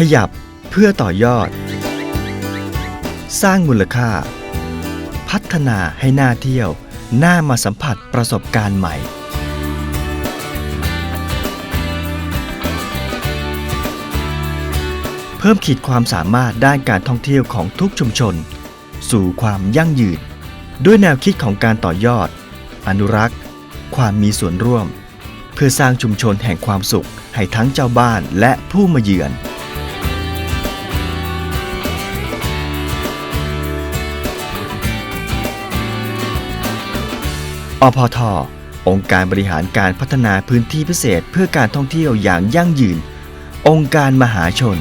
ขยับเพื่อต่อยอด สร้างมูลค่า พัฒนาให้น่าเที่ยวน่ามาสัมผัสประสบการณ์ใหม่ เพิ่มขีดความสามารถด้านการท่องเที่ยวของทุกชุมชน สู่ความยั่งยืน ด้วยแนวคิดของการต่อยอด อนุรักษ์ ความมีส่วนร่วม เพื่อสร้างชุมชนแห่งความสุขให้ทั้งเจ้าบ้านและผู้มาเยือน อพทองค์การบริหารการพัฒนาพื้นที่พิเศษเพื่อการท่องเที่ยวอย่างยั่งยืน องค์การมหาชน